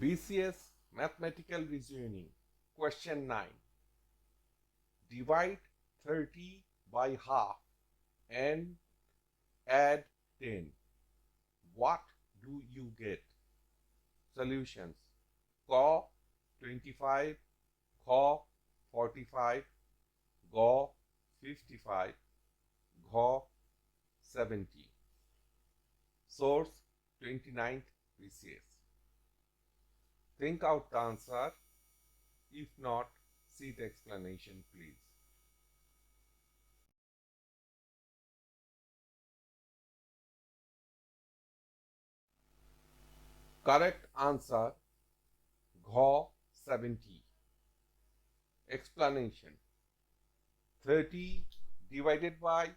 BCS Mathematical Reasoning Question 9 Divide 30 by half and add 10. What do you get? Solutions Q 25 Q 45 G 55 G 70 Source 29th BCS Think out the answer. If not, see the explanation, please. Correct answer Gha 70. Explanation 30 divided by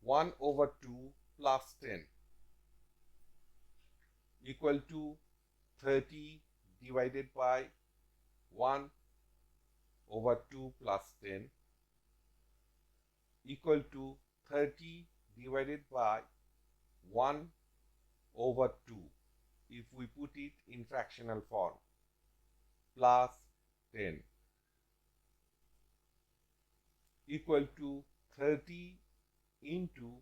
1 over 2 plus 10 equal to 30 divided by 1 over 2 plus 10 equal to 30 divided by 1 over 2 if we put it in fractional form plus 10 equal to 30 into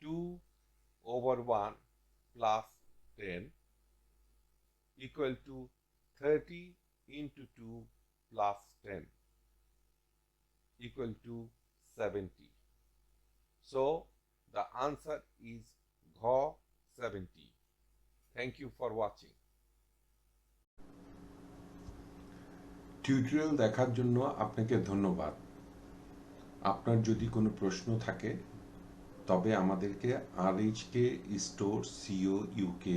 2 over 1 plus 10 equal to 30 into 2 plus 10 equal to 70. So the answer is Gha 70. Thank you for watching. Tutorial দেখার জন্য আপনাকে ধন্যবাদ আপনার যদি কোনো প্রশ্ন থাকে তবে আমাদেরকে R HK store co UK